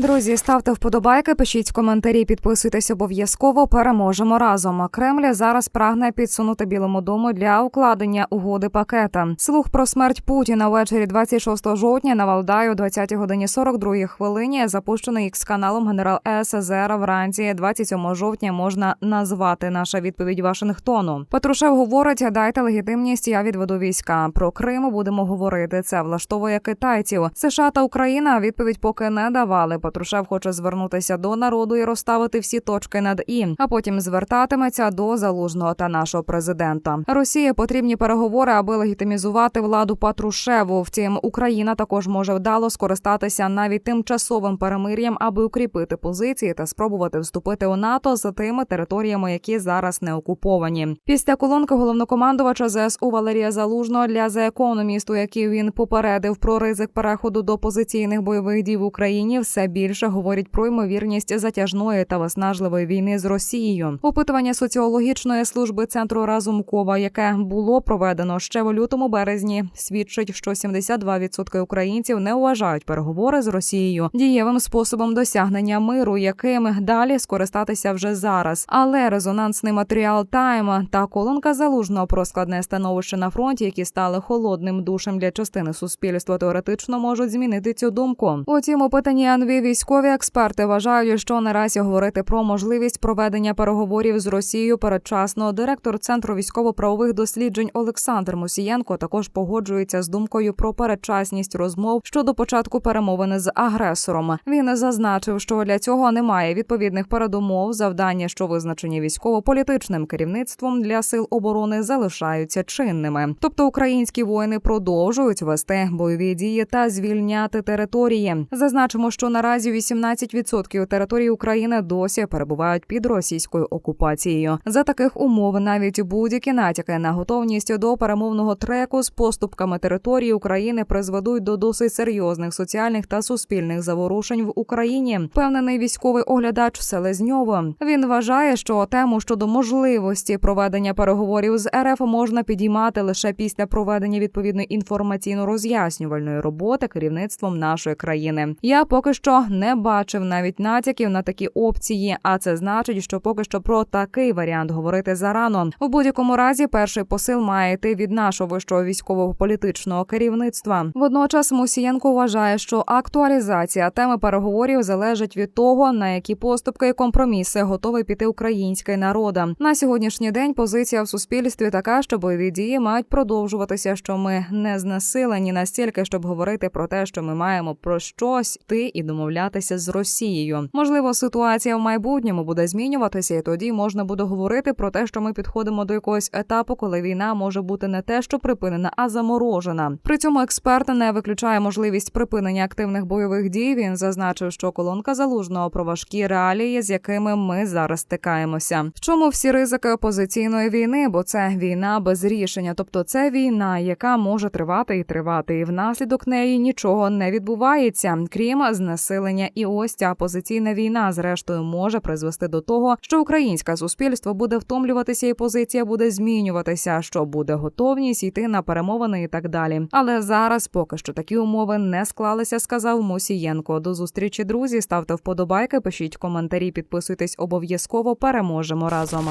Друзі, ставте вподобайки, пишіть коментарі, підписуйтесь обов'язково. Переможемо разом. Кремль зараз прагне підсунути Білому дому для укладення угоди пакета. Слух про смерть Путіна ввечері 26 жовтня на Валдаю, 20 годині 42 хвилині. Запущений ікс каналом генерал СЗР вранці 27 жовтня можна назвати наша відповідь Вашингтону. Патрушев говорить: дайте легітимність. Я відведу війська. Про Крим будемо говорити. Це влаштовує китайців. США та Україна відповідь поки не давали. Патрушев хоче звернутися до народу і розставити всі точки над і, а потім звертатиметься до залужного та нашого президента. Росії потрібні переговори, аби легітимізувати владу Патрушеву. Втім, Україна також може вдало скористатися навіть тимчасовим перемир'ям, аби укріпити позиції та спробувати вступити у НАТО за тими територіями, які зараз не окуповані. Після колонки головнокомандувача ЗСУ Валерія Залужного для The Economist, у якій він попередив про ризик переходу до позиційних бойових дій в Україні, все більше говорять про ймовірність затяжної та виснажливої війни з Росією. Опитування соціологічної служби центру Разумкова, яке було проведено ще в лютому березні, свідчить, що 72% українців не вважають переговори з Росією дієвим способом досягнення миру, яким далі скористатися вже зараз. Але резонансний матеріал Тайма та колонка залужного про складне становище на фронті, які стали холодним душем для частини суспільства, теоретично можуть змінити цю думку. У цьому питанні НВ військові експерти вважають, що наразі говорити про можливість проведення переговорів з Росією передчасно. Директор центру військово-правових досліджень Олександр Мусієнко також погоджується з думкою про передчасність розмов щодо початку перемовини з агресором. Він зазначив, що для цього немає відповідних передумов. Завдання, що визначені військово-політичним керівництвом для сил оборони, залишаються чинними. Тобто українські воїни продовжують вести бойові дії та звільняти території. Зазначимо, що наразі 18% території України досі перебувають під російською окупацією. За таких умов навіть будь-які натяки на готовність до перемовного треку з поступками території України призведуть до досить серйозних соціальних та суспільних заворушень в Україні. Впевнений військовий оглядач Селезньово. Він вважає, що тему щодо можливості проведення переговорів з РФ можна підіймати лише після проведення відповідної інформаційно-роз'яснювальної роботи керівництвом нашої країни. Я поки що не бачив навіть натяків на такі опції, а це значить, що поки що про такий варіант говорити зарано. У будь-якому разі перший посил має йти від нашого вищого військового політичного керівництва. Водночас Мусієнко вважає, що актуалізація теми переговорів залежить від того, на які поступки і компроміси готовий піти український народ. На сьогоднішній день позиція в суспільстві така, що бойові дії мають продовжуватися, що ми не знесилені настільки, щоб говорити про те, що ми маємо про щось йти і домовлятися з Росією. Можливо, ситуація в майбутньому буде змінюватися, і тоді можна буде говорити про те, що ми підходимо до якогось етапу, коли війна може бути не те, що припинена, а заморожена. При цьому експерт не виключає можливість припинення активних бойових дій. Він зазначив, що колонка залужного про важкі реалії, з якими ми зараз стикаємося. В чому всі ризики опозиційної війни? Бо це війна без рішення, тобто це війна, яка може тривати і тривати, і внаслідок неї нічого не відбувається, крім знесилення. І ось ця позиційна війна, зрештою, може призвести до того, що українське суспільство буде втомлюватися, і позиція буде змінюватися, що буде готовність йти на перемовини і так далі. Але зараз поки що такі умови не склалися, сказав Мусієнко. До зустрічі, друзі. Ставте вподобайки, пишіть коментарі, підписуйтесь обов'язково. Переможемо разом.